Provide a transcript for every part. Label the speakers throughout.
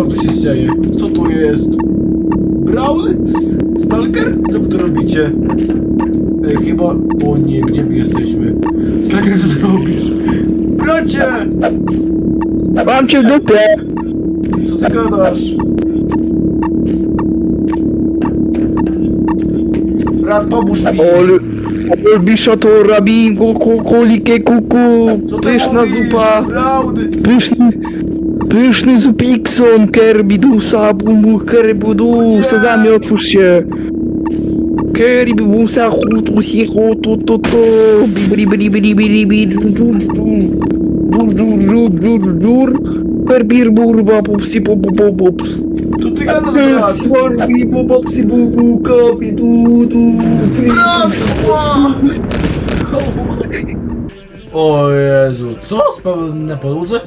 Speaker 1: Co tu się dzieje? Co tu jest? Brown? Stalker? Co wy tu robicie? Ej, chyba... O nie, gdzie my jesteśmy? Stalker, co ty robisz? Bracie!
Speaker 2: Mam cię w dupie!
Speaker 1: Co ty gadasz? Brat, pomóż mi!
Speaker 2: Ol... Olbisza to rabin, kuku, kulike, kuku, pyszna
Speaker 1: mówisz?
Speaker 2: zupa,
Speaker 1: Brown!
Speaker 2: pyszny, pyszny zupikson, kerbidusa, bumu, kerbidu, sezamie, otwórz się. Kerbidusa, hutu, si, hutu, tu, tu, bibri, bri, bri, bri, bri, dżur, dżur, dżur, dżur, dżur, dżur, perbir, burba, pupsi, pop, pop, pops.
Speaker 1: Co ty gadasz, brat?
Speaker 2: Swarbi, popopsi, bubu, kapi, du, du!
Speaker 1: O Jezu, co? Spałem na podłodze?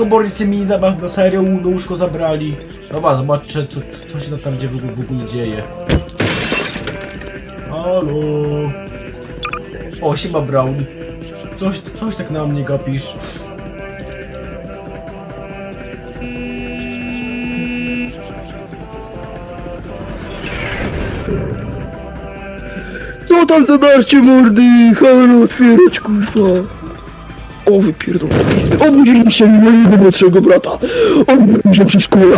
Speaker 1: K- Komornicy mi na, na serio na łóżko zabrali. Dobra, zobaczcie co, co się tam gdzie w w ogóle dzieje. Halo? O, siema Brown. Coś, coś tak na mnie gapisz.
Speaker 2: Co tam za darcie mordy? Halo, otwierać, kurwa. O, wypierdolę listy. Obudziliście mi mojego młodszego brata. Obudziłem się przy szkole.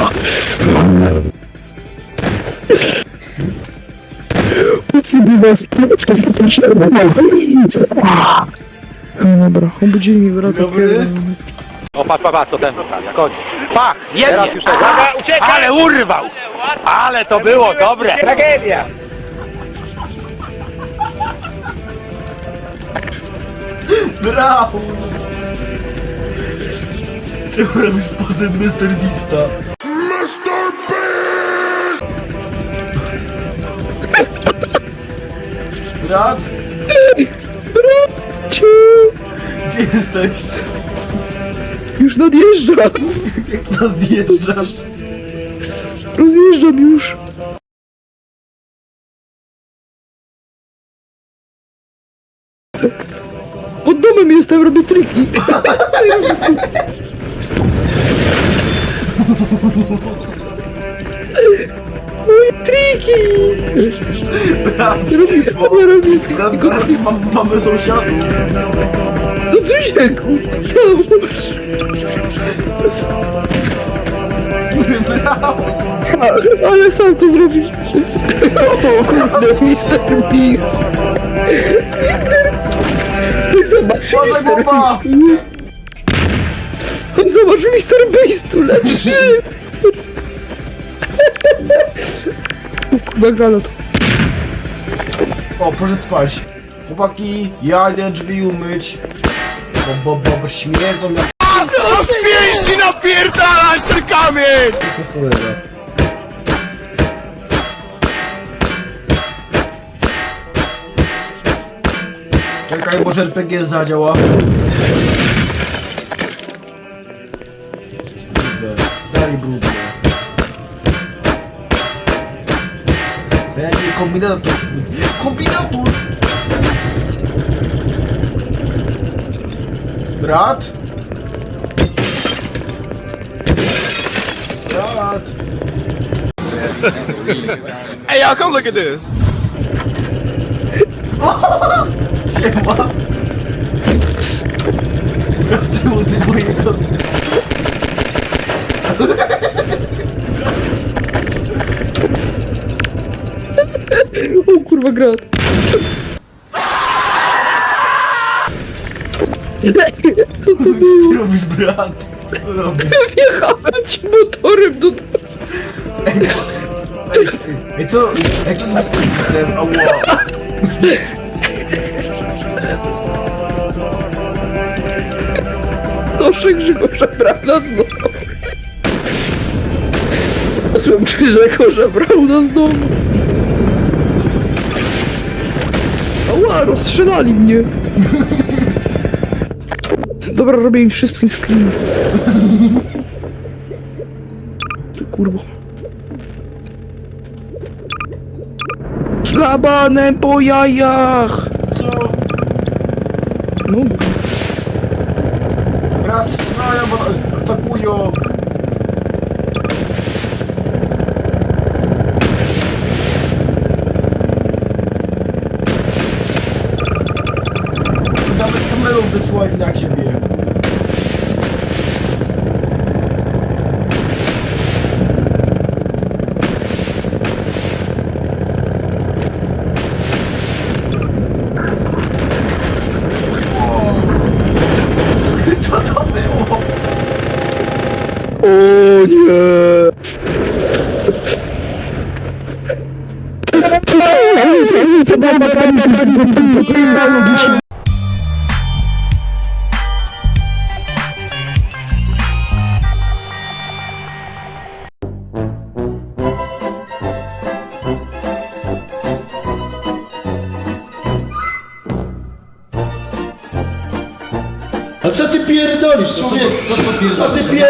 Speaker 2: Potrzebuję was, to przerwa. No dobra, obudzili mi brata.
Speaker 1: Dobry.
Speaker 3: O, patrz, patrz, co ten. Chodź. Pach, jednie. Ale urwał. Ale to było dobre. Tragedia.
Speaker 1: Brown! Czemu robisz pozę Mr. Beasta? Mr. Beast! Brat?
Speaker 2: Ciu,
Speaker 1: Gdzie jesteś?
Speaker 2: Już nadjeżdżam.
Speaker 1: Jak nas zjeżdżasz?
Speaker 2: Rozjeżdżam już. Pod domem jestem, robię triki. Moje triki! Robię,
Speaker 1: bo-
Speaker 2: ja robię. Tylko,
Speaker 1: mam, mamy sąsiadów.
Speaker 2: co tu się kurwa stało? Ale sam to zrobisz. O kurde, Mr. Beast. Mister... Zobacz, Mr. Beast. Zobacz, Mr. Beast tu leży. O kurwa, granat.
Speaker 1: O, proszę spać. Chłopaki, ja idę drzwi umyć. Bo, bo, bo śmierdzą na
Speaker 3: Pięści napierdalasz ten kamień!
Speaker 1: to cholera. Czekaj, może RPG zadziała. Brudne. Jaki kombinator? Kombinator! Brat? Brat!
Speaker 3: Hey y'all, come look at this.
Speaker 1: Siema! Czemu
Speaker 2: Granat. Co to
Speaker 1: Co
Speaker 2: było?
Speaker 1: ty robisz, brat? Co ty robisz?
Speaker 2: Wjechałem ci motorem do...
Speaker 1: Ej, ej, co? Ej, co z jestem? Ała!
Speaker 2: Noszę Grzegorza Brauna znowu. Posłem Grzegorza Brauna znowu. Ała, rozstrzelali mnie. Dobra, robię im wszystkim screen. Ty kurwa. Szlabanem po jajach!
Speaker 1: Co?
Speaker 2: No,
Speaker 1: Brat, strzelają, bo atakują! wysyłać na ciebie. Co to było?
Speaker 2: O nie!
Speaker 4: Nie, nie, nie, nie, nie, nie, nie, co ty pierdolisz, człowiek? Co, co, co ty pierdolisz?